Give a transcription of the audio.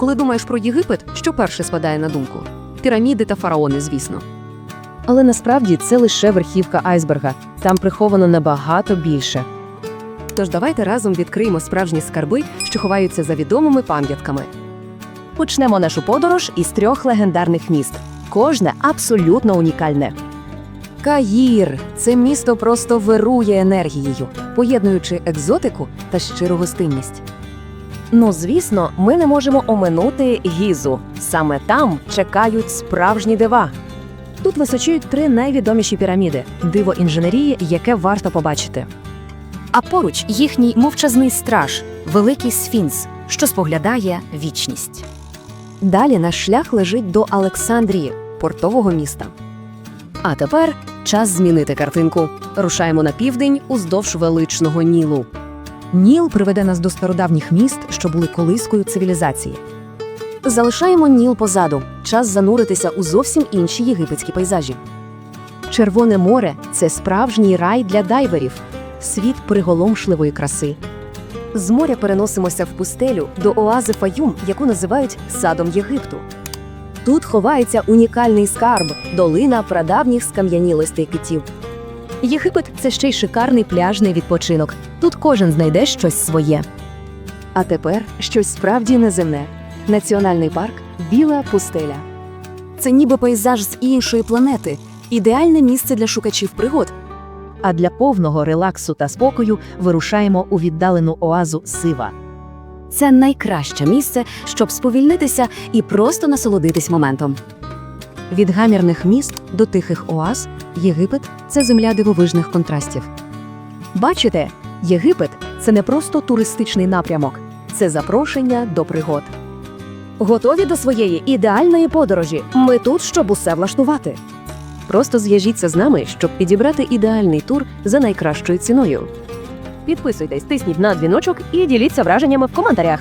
Коли думаєш про Єгипет, що перше спадає на думку? Піраміди та фараони, звісно. Але насправді це лише верхівка айсберга. Там приховано набагато більше. Тож давайте разом відкриємо справжні скарби, що ховаються за відомими пам'ятками. Почнемо нашу подорож із трьох легендарних міст. Кожне абсолютно унікальне. Каїр це місто просто вирує енергією, поєднуючи екзотику та щиру гостинність. Ну, звісно, ми не можемо оминути гізу. Саме там чекають справжні дива. Тут височують три найвідоміші піраміди диво інженерії, яке варто побачити. А поруч їхній мовчазний страж, великий сфінкс, що споглядає вічність. Далі наш шлях лежить до Олександрії, портового міста. А тепер час змінити картинку. Рушаємо на південь уздовж величного Нілу. Ніл приведе нас до стародавніх міст, що були колискою цивілізації. Залишаємо Ніл позаду. Час зануритися у зовсім інші єгипетські пейзажі. Червоне море це справжній рай для дайверів, світ приголомшливої краси. З моря переносимося в пустелю до оази Фаюм, яку називають садом Єгипту. Тут ховається унікальний скарб долина прадавніх скам'янілостей китів. Єгипет це ще й шикарний пляжний відпочинок. Тут кожен знайде щось своє. А тепер щось справді неземне. Національний парк Біла пустеля. Це ніби пейзаж з іншої планети, ідеальне місце для шукачів пригод. А для повного релаксу та спокою вирушаємо у віддалену оазу Сива. Це найкраще місце, щоб сповільнитися і просто насолодитись моментом. Від гамірних міст до тихих оаз Єгипет це земля дивовижних контрастів. Бачите, Єгипет це не просто туристичний напрямок, це запрошення до пригод. Готові до своєї ідеальної подорожі. Ми тут, щоб усе влаштувати. Просто зв'яжіться з нами, щоб підібрати ідеальний тур за найкращою ціною. Підписуйтесь, тисніть на дзвіночок і діліться враженнями в коментарях.